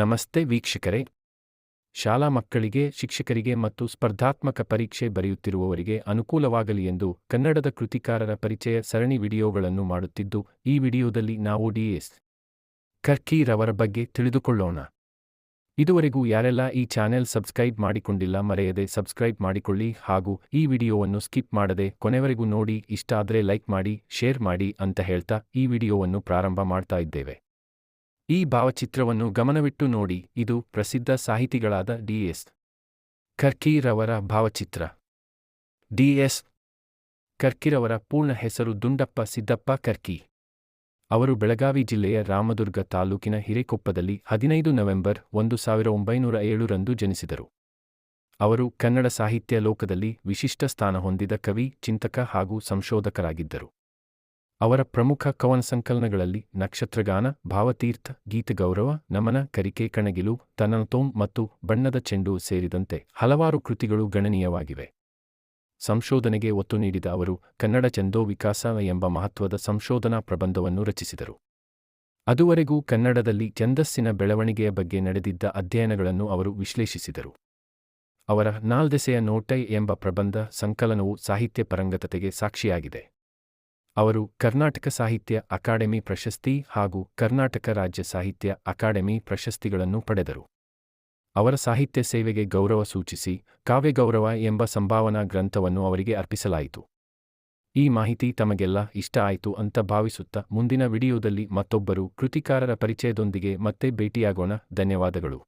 ನಮಸ್ತೆ ವೀಕ್ಷಕರೇ. ಶಾಲಾ ಮಕ್ಕಳಿಗೆ, ಶಿಕ್ಷಕರಿಗೆ ಮತ್ತು ಸ್ಪರ್ಧಾತ್ಮಕ ಪರೀಕ್ಷೆ ಬರೆಯುತ್ತಿರುವವರಿಗೆ ಅನುಕೂಲವಾಗಲಿ ಎಂದು ಕನ್ನಡದ ಕೃತಿಕಾರರ ಪರಿಚಯ ಸರಣಿ ವಿಡಿಯೋಗಳನ್ನು ಮಾಡುತ್ತಿದ್ದು, ಈ ವಿಡಿಯೋದಲ್ಲಿ ನಾವು ಡಿಎಸ್ ಕರ್ಕಿ ರವರ ಬಗ್ಗೆ ತಿಳಿದುಕೊಳ್ಳೋಣ. ಇದುವರೆಗೂ ಯಾರೆಲ್ಲ ಈ ಚಾನೆಲ್ ಸಬ್ಸ್ಕ್ರೈಬ್ ಮಾಡಿಕೊಂಡಿಲ್ಲ, ಮರೆಯದೆ ಸಬ್ಸ್ಕ್ರೈಬ್ ಮಾಡಿಕೊಳ್ಳಿ ಹಾಗೂ ಈ ವಿಡಿಯೋವನ್ನು ಸ್ಕಿಪ್ ಮಾಡದೆ ಕೊನೆವರೆಗೂ ನೋಡಿ, ಇಷ್ಟ ಆದರೆ ಲೈಕ್ ಮಾಡಿ, ಶೇರ್ ಮಾಡಿ ಅಂತ ಹೇಳ್ತಾ ಈ ವಿಡಿಯೋವನ್ನು ಪ್ರಾರಂಭ ಮಾಡ್ತಾ ಇದ್ದೇವೆ. ಈ ಭಾವಚಿತ್ರವನ್ನು ಗಮನವಿಟ್ಟು ನೋಡಿ, ಇದು ಪ್ರಸಿದ್ಧ ಸಾಹಿತಿಗಳಾದ ಡಿ ಡಿಎಸ್ ಕರ್ಕಿರವರ ಭಾವಚಿತ್ರ. D S. ಕರ್ಕಿರವರ ಪೂರ್ಣ ಹೆಸರು ದುಂಡಪ್ಪ ಸಿದ್ದಪ್ಪ ಕರ್ಕಿ ಅವರು ಬೆಳಗಾವಿ ಜಿಲ್ಲೆಯ ರಾಮದುರ್ಗ ತಾಲೂಕಿನ ಹಿರೇಕೊಪ್ಪದಲ್ಲಿ ಹದಿನೈದು ನವೆಂಬರ್ ಒಂದು ಸಾವಿರ ಒಂಬೈನೂರ ಏಳರಂದು ಜನಿಸಿದರು. ಅವರು ಕನ್ನಡ ಸಾಹಿತ್ಯ ಲೋಕದಲ್ಲಿ ವಿಶಿಷ್ಟ ಸ್ಥಾನ ಹೊಂದಿದ ಕವಿ, ಚಿಂತಕ ಹಾಗೂ ಸಂಶೋಧಕರಾಗಿದ್ದರು. ಅವರ ಪ್ರಮುಖ ಕವನ ಸಂಕಲನಗಳಲ್ಲಿ ನಕ್ಷತ್ರಗಾನ, ಭಾವತೀರ್ಥ, ಗೀತಗೌರವ, ನಮನ, ಕರಿಕೆ, ಕಣಗಿಲು ತನನತೋಂ ಮತ್ತು ಬಣ್ಣದ ಚೆಂಡು ಸೇರಿದಂತೆ ಹಲವಾರು ಕೃತಿಗಳು ಗಣನೀಯವಾಗಿವೆ. ಸಂಶೋಧನೆಗೆ ಒತ್ತು ನೀಡಿದ ಅವರು, ಕನ್ನಡ ಚಂದೋ ವಿಕಾಸ ಎಂಬ ಮಹತ್ವದ ಸಂಶೋಧನಾ ಪ್ರಬಂಧವನ್ನು ರಚಿಸಿದರು. ಅದುವರೆಗೂ ಕನ್ನಡದಲ್ಲಿ ಛಂದಸ್ಸಿನ ಬೆಳವಣಿಗೆಯ ಬಗ್ಗೆ ನಡೆದಿದ್ದ ಅಧ್ಯಯನಗಳನ್ನು ಅವರು ವಿಶ್ಲೇಷಿಸಿದರು. ಅವರ ನಾಲ್ದೆಸೆಯ ನೋಟೈ ಎಂಬ ಪ್ರಬಂಧ ಸಂಕಲನವು ಸಾಹಿತ್ಯ ಪರಂಗತತೆಗೆ ಸಾಕ್ಷಿಯಾಗಿದೆ. ಅವರು ಕರ್ನಾಟಕ ಸಾಹಿತ್ಯ ಅಕಾಡೆಮಿ ಪ್ರಶಸ್ತಿ ಹಾಗೂ ಕರ್ನಾಟಕ ರಾಜ್ಯ ಸಾಹಿತ್ಯ ಅಕಾಡೆಮಿ ಪ್ರಶಸ್ತಿಗಳನ್ನು ಪಡೆದರು. ಅವರ ಸಾಹಿತ್ಯ ಸೇವೆಗೆ ಗೌರವ ಸೂಚಿಸಿ ಕಾವ್ಯಗೌರವ ಎಂಬ ಸಂಭಾವನಾ ಗ್ರಂಥವನ್ನು ಅವರಿಗೆ ಅರ್ಪಿಸಲಾಯಿತು. ಈ ಮಾಹಿತಿ ತಮಗೆಲ್ಲ ಇಷ್ಟ ಆಯಿತು ಅಂತ ಭಾವಿಸುತ್ತಾ ಮುಂದಿನ ವಿಡಿಯೋದಲ್ಲಿ ಮತ್ತೊಬ್ಬರು ಕೃತಿಕಾರರ ಪರಿಚಯದೊಂದಿಗೆ ಮತ್ತೆ ಭೇಟಿಯಾಗೋಣ. ಧನ್ಯವಾದಗಳು.